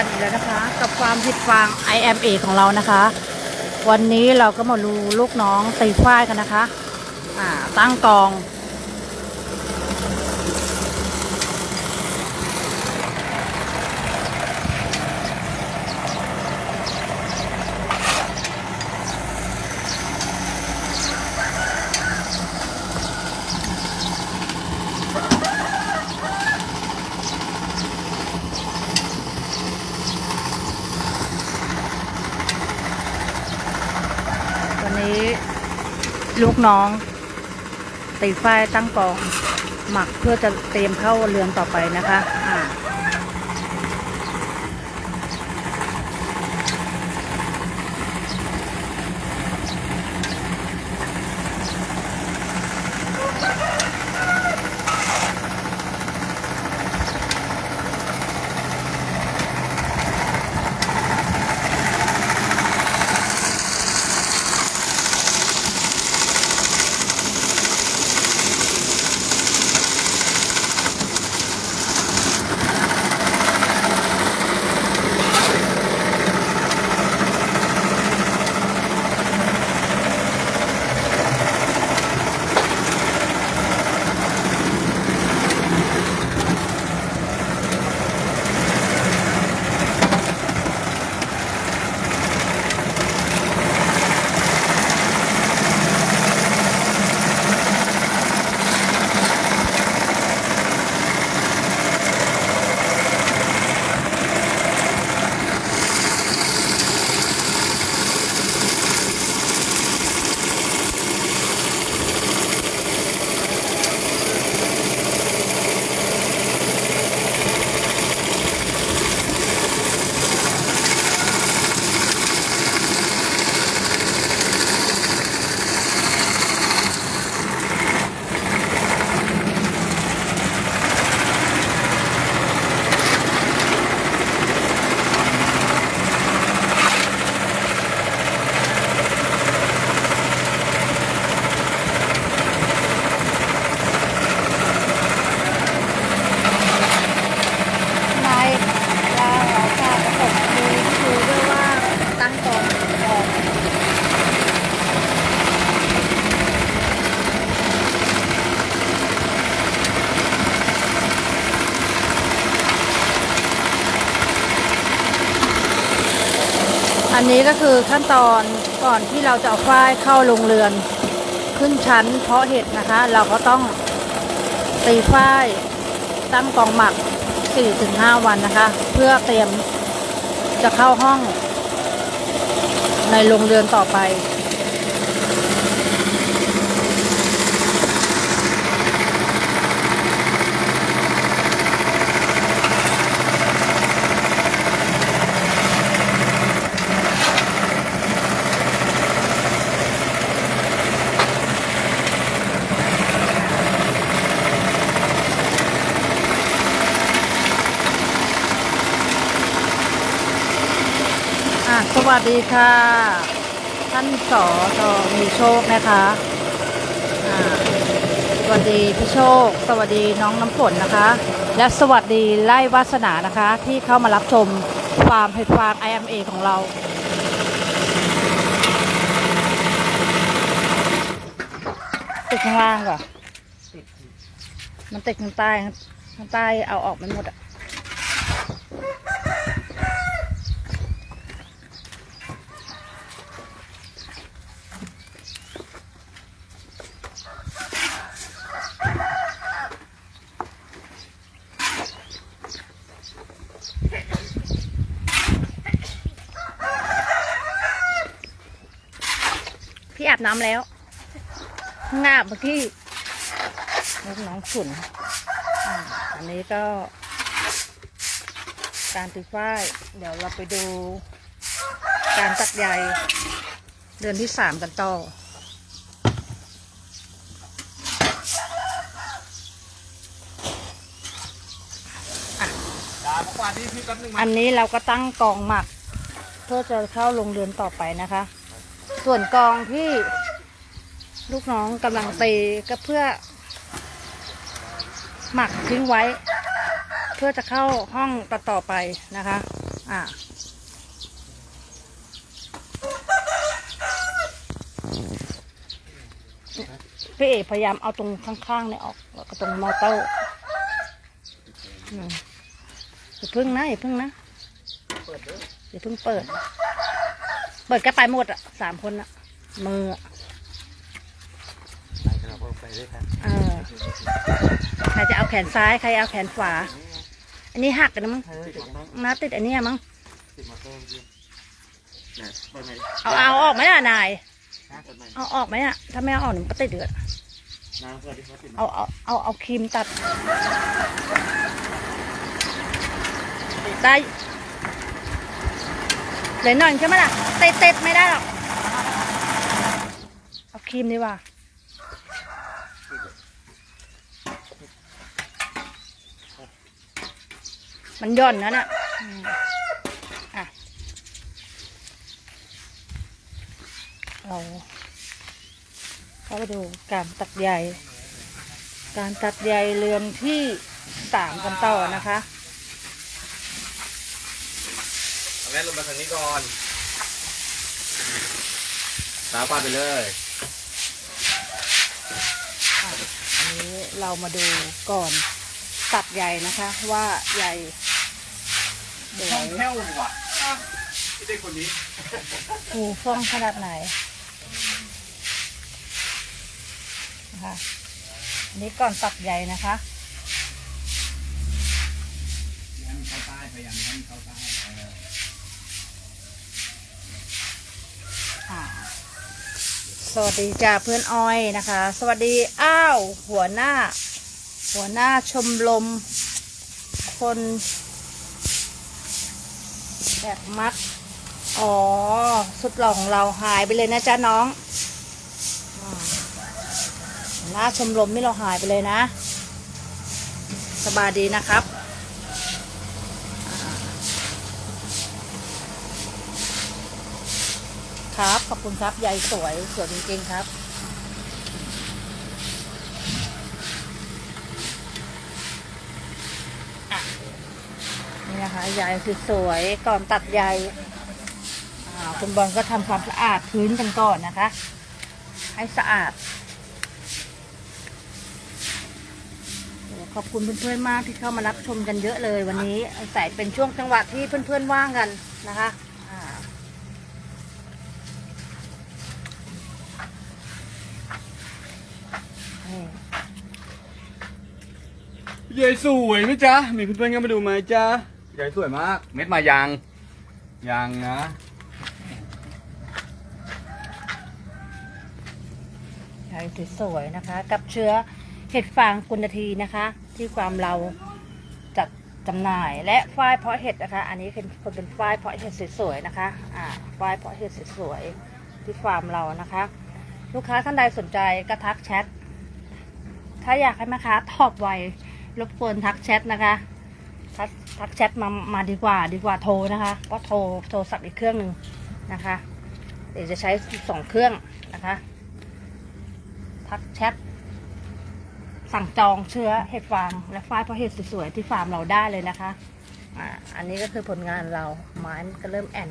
กันอีกแล้วนะคะ กับความผิดฟาง IMA ของเรานะคะ วันนี้เราก็มาดูลูกน้องตีฝ้ายกันนะคะ อ่าตั้งกอง วันนี้ ลูกน้องตีฝ้ายตั้งกอง หมักเพื่อจะเตรียมเข้าเรือนต่อไปนะคะ อันนี้ก็คือขั้นตอนก่อนที่เราจะเอาฝ้ายเข้าโรงเรือน ขึ้นชั้นเพาะเห็ดนะคะ เราก็ต้องตีฝ้ายตั้งกองหมัก 4-5 วันนะคะ เพื่อเตรียมจะเข้าห้องในโรงเรือนต่อไป วัสดีค่ะ ท่านสอทอมีโชคนะคะสวัสดีพี่โชค สวัสดีน้องน้ำฝนนะคะ และสวัสดีไล่วาสนานะคะ ที่เข้ามารับชมฟาร์มเห็ดฟาง IMA ของเรา ติดข้างล่างก่อนมันติดข้างใต้ข้างใต้เอาออกไม่หมดอะ พี่อาบน้ำแล้วข้างห น้าเมื่อกี้ลูกน้องขุนอ,อันนี้ก็ การตีฝ้าย เดี๋ยวเราไปดู การตัดใยเดือนที่สามกันต่อนนอันนี้เราก็ตั้งกองหมัก เพื่อจะเข้าโรงเรือนต่อไปนะคะ ส่วนกองที่ ลูกน้องกำลังเตก็เพื่อ หมักทิ้งไว้ เพื่อจะเข้าห้องต่อต่อไปนะคะ อ่าพี่เอกพยายามเอาตรงข้างๆเนี่ยออกแล้วก็ตรงมอเตอร์อืมอย่าพึ่งนะอย่าพึ่งนะเปิดเด้อย่าเพิ่งเปิด เปิดก็ไปหมดอะสามคนอะ มืออะ ไปกันเราไปด้วยกัน เออใค รจะเอาแขนซ้ายใครเอาแขนขวา อันนี้หักกันนะมั้งเฮ้ยติดมั้งน้าติดอันนี้มั้งเอาเอาออกไหมล่ะนายเอาออกไหมอะถ้าไม่เอาออกเดี๋ยวมันก็ติดเดือดเอาเอาเอาเอาครีมตัดได้เหลือหน่อยใช่ไหมล่ะเตะเตะไม่ได้หรอกเอาครีมดีกว่า มันหย่อนนะน่ะอืมอะเราเข้าไปดูการตัดใยการตัดใยเรือนที่สามกันต่อนะคะเอาแม่ลงมาทางนี้ก่อนตาปาดไปเลยอันนี้เรามาดูก่อนตัดใยนะคะว่าใยเดี๋ยวช่องแค่วดีกว่าไม่ได้คนนี้หูฟ้องขนาดไหนนะคะอันนี้ก่อนตัดใยนะคะยันเข้าใต้พยายามยันเข้าใต้สวัสดีจ้าเพื่อนอ้อยนะคะ สวัสดีอ้าวหัวหน้า หัวหน้าชมรมคน แบบมัด อ๋อ สุดหล่อของเราหายไปเลยนะจ๊ะน้องอ่าหัวหน้าชมรมนี่เราหายไปเลยนะ สบายดีนะครับครับ ขอบคุณครับใยสวย สวยจริงๆครับ นี่นะคะใยสวยก่อนตัดใยอ่าคุณบอลก็ทำความสะอาดพื้นกันก่อนนะคะ ให้สะอาดขอบคุณเพื่อนๆมากที่เข้ามารับชมกันเยอะเลย วันนี้ใส่เป็นช่วงจังหวะที่เพื่อนๆว่างกันนะคะอ่านี่ยายสวยไหมจ๊ะ มีเพื่อนๆกันมาดูไหมจ๊ะ ยายสวยมาก เม็ดมายังยังนะ ใช้สวยๆนะคะ กับเชื้อเห็ดฟางกุณทีนะคะ ที่ความเราจัดจำหน่ายและฝ้ายเพาะเห็ดนะคะ อันนี้เป็นคนเป็นฝ้ายเพาะเห็ดสวยๆนะคะอ่าฝ้ายเพาะเห็ดสวยๆที่ฟาร์มเรานะคะ ลูกค้าท่านใดสนใจก็ทักแชทถ้าอยากให้แม่ค้าตอบไวรบกวนทักแชทนะคะ ทักทักแชทมามาดีกว่าดีกว่าโทรนะคะเพราะโทรโทรศัพท์อีกเครื่องหนึ่งนะคะ เดี๋ยวจะใช้สองเครื่องนะคะทักแชทสั่งจองเชื้อเห็ดฟางและฝ้ายเพราะเห็ดสวยๆที่ฟาร์มเราได้เลยนะคะอ่าอันนี้ก็คือผลงานเราไม้มันก็เริ่มแอน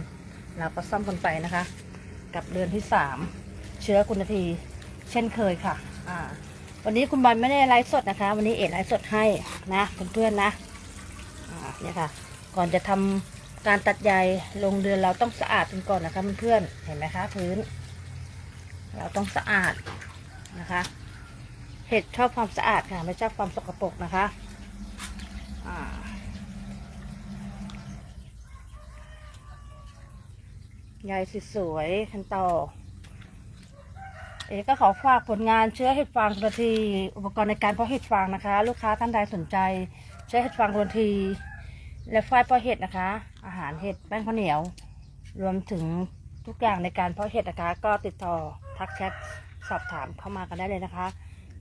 เราก็ซ่อมกันไปนะคะ กับเดือนที่สามเชื้อคุณทีเช่นเคยค่ะอ่าวันนี้คุณบอลไม่ได้ไลฟ์สดนะคะ วันนี้เอ็ดไลฟ์สดให้นะเพื่อนๆนะ เนี่ยค่ะ ก่อนจะทำการตัดใยลงเดือนเราต้องสะอาดกันก่อนนะคะเพื่อนๆเห็นไหมคะพื้น เราต้องสะอาดนะคะ เห็ดชอบความสะอาดค่ะไม่ชอบความสกปรกนะคะใยสวยๆคันต่อเอกก็ขอฝากผลงานเชื้อเห็ดฟางกุนทีอุปกรณ์ในการเพาะเห็ดฟางนะคะ ลูกค้าท่านใดสนใจ เชื้อเห็ดฟางกุนที และฝ้ายเพาะเห็ดนะคะ อาหารเห็ดแป้งข้าวเหนียว รวมถึงทุกอย่างในการเพาะเห็ดนะคะ ก็ติดต่อทักแชทสอบถามเข้ามากันได้เลยนะคะ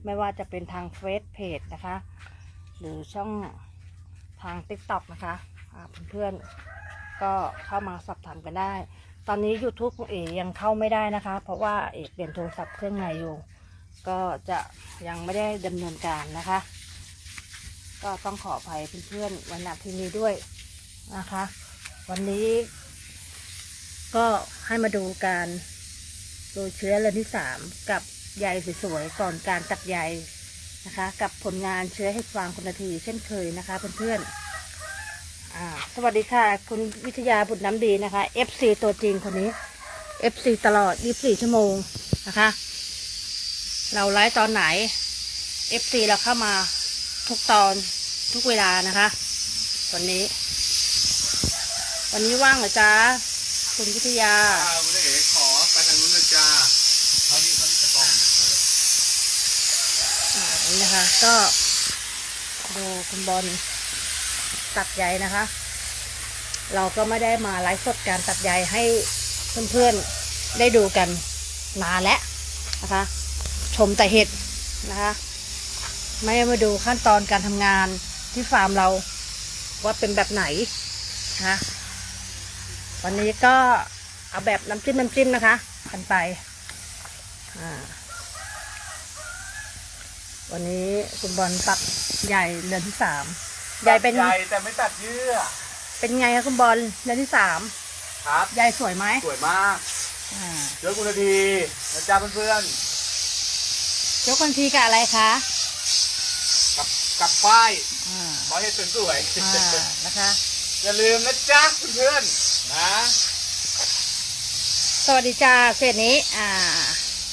ไม่ว่าจะเป็นทางเฟซเพจนะคะ หรือช่องทาง t ิ k t o k นะคะเพื่อนๆก็เข้ามาสอบถามกันได้ ตอนนี้ YouTube ของเอยังเข้าไม่ได้นะคะ เพราะว่าเอกเปลี่ยนโทรศัพท์เครื่องใหม่อยู่ ก็จะยังไม่ได้ดำเนินการนะคะ ก็ต้องขออภัยเพื่อนๆวันนัที่นี้ด้วยนะคะ วันนี้ ก็ให้มาดูการโรยเชื้อเรือนที่สามกับใยสวยๆก่อนการตัดใยนะคะ กับผลงานเชื้อให้ฟางคุณทีเช่นเคยนะคะเพื่อนๆสวัสดีค่ะ คุณวิทยาบุตรน้ำดีนะคะ FC ตัวจริงคนนี้ FC ตลอด 24 ชั่วโมงนะคะ เราไลฟ์ตอนไหน FC เราเข้ามา ทุกตอนทุกเวลานะคะ วันนี้ วันนี้ว่างเหรอจ๊ะคุณวิทยาอ่าคุณเอ๋ขอไปทางนู้นเลยจ้าเขานี่เขานี่จะต้องอ่านี่นะคะ ก็ดูคุณบอลตัดใยนะคะ เราก็ไม่ได้มาไลฟ์สดการตัดใยให้เพื่อนๆได้ดูกันนานแล้วนะคะ ชมแต่เห็ดนะคะ ไม่ได้มาดูขั้นตอนการทำงานที่ฟาร์มเราว่าเป็นแบบไหนนะคะวันนี้ก็เอาแบบน้ำจิ้มน้ำจิ้มนะคะกันไปอ่าวันนี้คุณบอลตัดใหญ่เดือนที่สามใหญ่เป็นใหญ่แต่ไม่ตัดเยื่อ เป็นไงคะคุณบอลเดือนที่สามครับใหญ่สวยไหมสวยมากอ่าเจอคุณทีนะจ๊ะเพื่อนยกคนทีกับอะไรคะๆ กับกับฝ้ายอ่าขอให้สวยอ่านะคะๆอย่าลืมนะจ๊ะเพื่อนๆนะสวัสดีจ้าเสร็จนี้ อ่า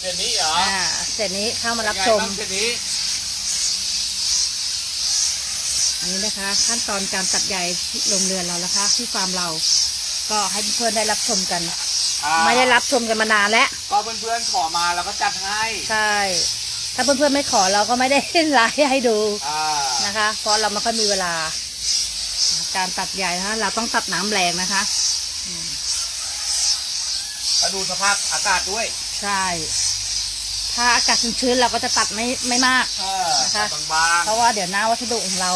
เดือนนี้เหรออ่าเสร็จนี้เข้ามารับชมเป็นไงางเดือนนี้อันนี้นะคะ ขั้นตอนการตัดใยที่โรงเรือนเรานะคะ ที่ฟาร์มเรา ก็ให้เพื่อนๆได้รับชมกัน อ่าไม่ได้รับชมกันมานานแล้ว ก็เพื่อนๆขอมาเราก็จัดให้ ใช่ ถ้าเพื่อนๆไม่ขอเราก็ไม่ได้ไลฟ์ให้ดูอ่านะคะ เพราะเราไม่ค่อยมีเวลา การตัดใหญ่นะคะเราต้องตัดน้ำแรงนะคะแล้วดูสภาพอากาศด้วย ใช่ ถ้าอากาศชื้นๆเราก็จะตัดไม่ไม่มากเออนะคะตัดบางเพราะว่าเดี๋ยวหน้าวัสดุของเรา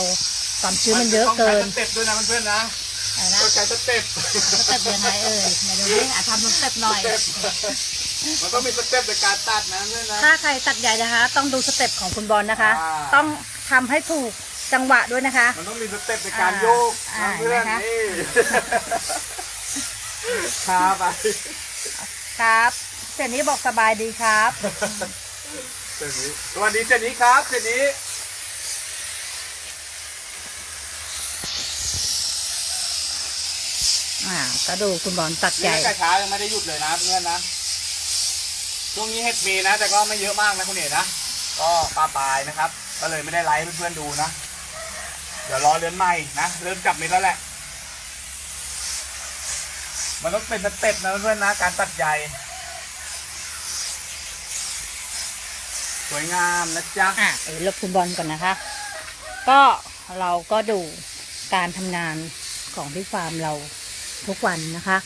ความๆชื้นมันเยอะเกินต้องใช้สเต็ปด้วยนะเพื่อนๆนะอะไรนะต้องใช้สเต็ปสเต็ปยังไงเอ่ยไหนดูดิอะทำสเต็ปหน่อยสเต็ป มันต้องมีสเต็ปในการตัดนะเพื่อนนะ ถ้าใครตัดใหญ่นะคะ ต้องดูสเต็ปของคุณบอลนะคะ อ่า ต้องทำให้ถูกจังหวะด้วยนะคะ มันต้องมีสเต็ปในการโยกอ่านะเพื่อนนะคะ นี่ช้าไปครับเสร็จนี้บอกสบายดีครับ เจนี้สวัสดีเจนี้ครับเจนี้อ่าก็ดูคุณบอลตัดใหนี่ญ่ กระเช้ายังไม่ได้หยุดเลยนะเพื่อนนะ ช่วงนี้เห็ดมีนะ แต่ก็ไม่เยอะมากนะคุณเอกนะ ก็ปลาปลายนะครับ ก็เลยไม่ได้ไลฟ์ให้เพื่อนๆดูนะ เดี๋ยวรอเรือนใหม่นะ เริ่มกลับเม็ดแล้วแหละ มันต้องเป็นสเต็ปนะเพื่อนๆนะ การตัดใยสวยงามนะจ๊ะ อะเดี๋ยวลบคุณบอลก่อนนะคะ ก็เราก็ดูการทำงานของที่ฟาร์มเราทุกวันนะคะ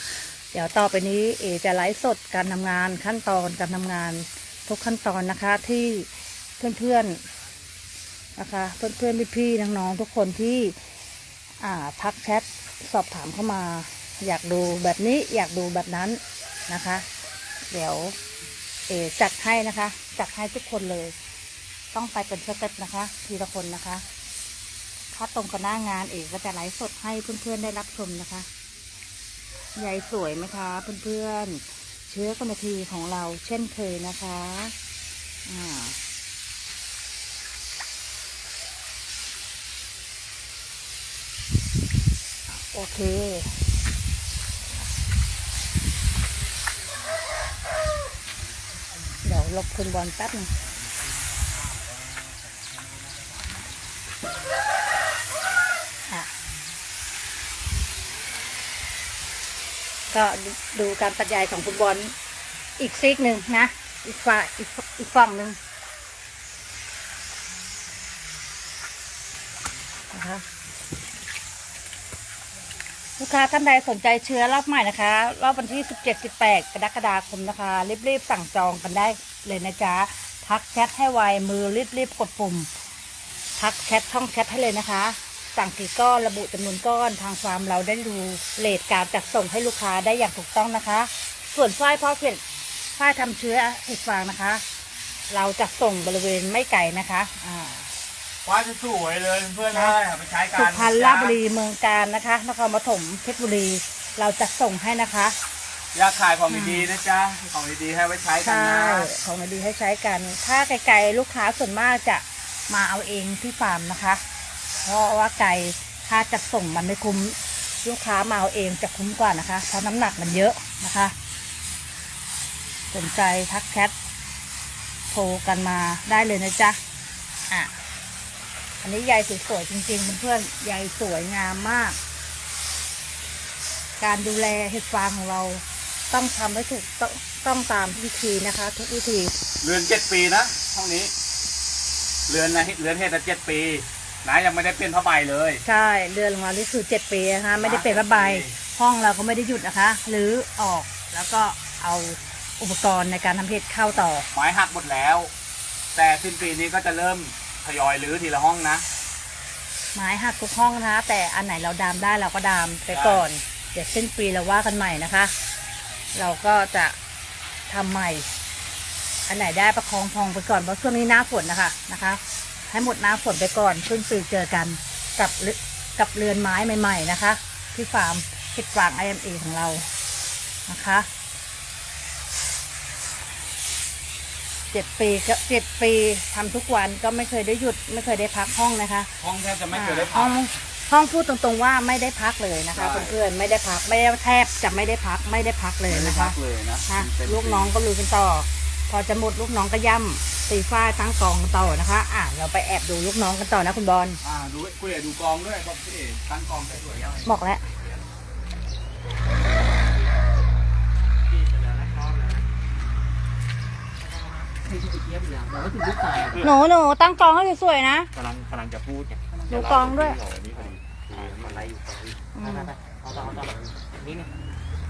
เดี๋ยวต่อไปนี้เอจะไลฟ์สดการทำงานขั้นตอนการทำงานทุกขั้นตอนนะคะที่เพื่อนๆนะคะเพื่อนๆพี่ๆน้องๆทุกคนที่อ่าทักแชทสอบถามเข้ามา อยากดูแบบนี้อยากดูแบบนั้นนะคะ เดี๋ยวเอจัดให้นะคะ จัดให้ทุกคนเลย ต้องไปเป็นสเต็ปนะคะ ทีละคนนะคะถ้าตรงกับหน้างานเอกก็จะไลฟ์สดให้เพื่อนๆได้รับชมนะคะ ใยสวยไหมคะ เพื่อนๆ เชื้อกนาทีของเราเช่นเคยนะคะอ่าโอเคเดี๋ยวลบคุณบอลแป๊บนึง ก็ดูการตัดใยของคุณบอลอีกซีกหนึ่งนะ อีกฝ่าอีกอีกฝั่งหนึ่งนะคะลูกค้าท่านใดสนใจเชื้อรอบใหม่นะคะ รอบวันที่ 17 18 กรกฎาคมนะคะ รีบๆสั่งจองกันได้เลยนะจ๊ะ ทักแชทให้ไวมือรีบๆกดปุ่ม ทักแชทช่องแชทให้เลยนะคะ สั่งกี่ก้อนระบุจำนวนก้อนทางฟาร์มเราได้ดูเลทการจัดส่งให้ลูกค้าได้อย่างถูกต้องนะคะ ส่วนฝ้ายพ่อเห็ดฝ้ายทำเชื้อเห็ดฟางนะคะ เราจะส่งบริเวณไม่ไกลนะคะอ่าว่าจะสวยเลยเพื่อนๆเลยเอาไปใช้กันสุพรรณราชบุรีเมืองการนะคะนครปฐมเพชรบุรีเราจะส่งให้นะคะอยากขายของดีๆนะจ๊ะของดีๆให้ไว้ใช้กันใช่นะของดีๆให้ใช้กัน ถ้าไกลๆลูกค้าส่วนมากจะมาเอาเองที่ฟาร์มนะคะ เพราะว่าไก่ถ้าจะส่งมันไม่คุ้มลูกค้ามาเอาเองจะคุ้มกว่านะคะ เพราะน้ำหนักมันเยอะนะคะ สนใจทักแชทโทรกันมาได้เลยนะจ๊ะอะอันนี้ใยสวยๆจริงๆเพื่อนๆใยสวยงามมาก การดูแลเห็ดฟางของเราต้องทำให้ถูกต้องต้องตามวิธีนะคะ ทุกวิธี เรือนเจ็ดปีนะห้องนี้ เรือนนะเรือนเฮ็ดเจ็ดปี นะยังไม่ได้เปลี่ยนผ้าใบเลยใช่เดือนลงมานี่คือเจ็ดปีนะคะไม่ได้เป็นระบายห้องเราก็ไม่ได้หยุดนะคะหรือออกแล้วก็เอาอุปกรณ์ในการทำเห็ดเข้าต่อ ไม้หักหมดแล้ว แต่สิ้นปีนี้ก็จะเริ่มทยอยรื้อทีละห้องนะ ไม้หักทุกห้องนะคะ แต่อันไหนเราดามได้เราก็ดามไปก่อน เดี๋ยวสิ้นปีเราว่ากันใหม่นะคะ เราก็จะทำใหม่ อันไหนได้ประคองพองไปก่อนเพราะช่วงนี้หน้าฝนนะคะนะคะ ให้หมดหน้าฝนไปก่อนขึ้นปีเจอกันกับเรืกับเรือนไม้ใหม่ ๆ นะคะ ที่ฟาร์มเห็ดฟางไอเอ็มเอของเรานะคะเจ็ดปีก็เจ็ดปีทำทุกวันก็ไม่เคยได้หยุดไม่เคยได้พักห้องนะคะ ห้องแทบจะไม่เคยได้ห้พัอกงห้องพูดตรงๆว่าไม่ได้พักเลยนะคะใช่ เพื่อนๆไม่ได้พักไม่ได้แทบจะไม่ได้พักไม่ได้พักเลยไม่ได้นะพัคะกเลยนะค่ะเป็ลูกน้องก็ลุยกันต่อพ อจะหมดลูกน้องก็ย่ำตีฝ้ายตั้งกองกันต่อนะคะ อะเราไปแอบดูลูกน้องกันต่อนะคุณบอลอ่าดูคุยกับดูกองด้วยบอกพี่เอ๋ตั้งกองไปสวยยังบอกแล้วหนูหนูตั้งกองให้สวยๆนะกำลังกำลังจะพูดเนี่ยดูกองด้วยนี่พอดีมันไล่อยู่ตรงนี้อืมเอาต่อเอาต่อนี่นี่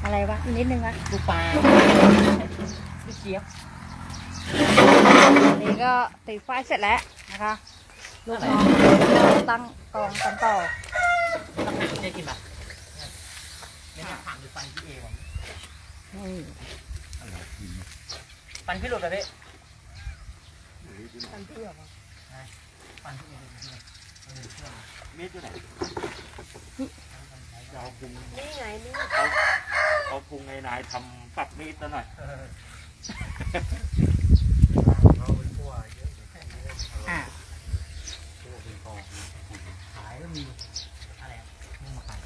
อะไรวะอีกนิดนึงวะลูกปลาพี่เจี๊ยบ อันนี้ก็ตีฝ้ายเสร็จแล้วนะคะลูกน้องตั้งกองกันต่อต้องกินได้กินป่ะเนี่ยถามดูฟันพี่เอก่อนนี่ฟันพี่หลุดเลยพี่กันที่เหรอฟันพี่เมีดอยู่ไหนจะเอาพุงนี่ไงนี่เอาเอาพุงในนายทำปักมีดซะหน่อย อะ ขายก็มีอะไรอะมึงมาขาย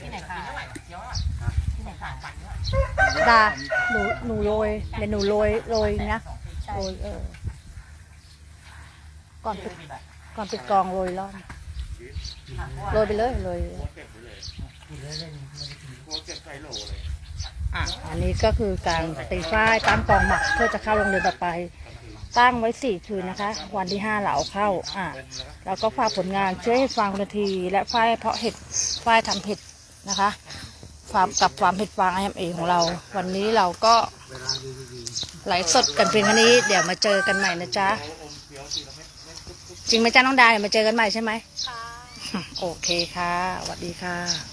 ที่ไหนคะ เท่าไหร่เจี๊ยบอะที่ไหนขายปันเท่าไหร่ ดาหนูหนูโรยเดี๋ยวหนูโรยโรยนะโรยเออ ก่อนปิดก่อนปิดกองโรยร่อนโรยไปเลยโรยพวกเก็บไว้เลยพวกเก็บใส่โหลเลยอะอันนี้ก็คือการตีฝ้ายตั้งกองหมักเพื่อจะเข้าโรงเรือนต่อไป ตั้งไว้สี่คืนนะคะ วันที่ห้าเราเอาเข้า อะแล้วก็ฝากผลงานช่วยให้ฟังนาที และฝ้ายเพาะเห็ดฝ้ายทำเห็ดนะคะ ฟาร์มกับฟาร์มเห็ดฟางไอเอของเรา วันนี้เราก็ไลฟ์สดกันเพียงแค่นี้ เดี๋ยวมาเจอกันใหม่นะจ๊ะ จริงไหมจ๊ะน้องดาเดี๋ยวมาเจอกันใหม่ใช่ไหมค่ะโอเคค่ะสวัสดีค่ะ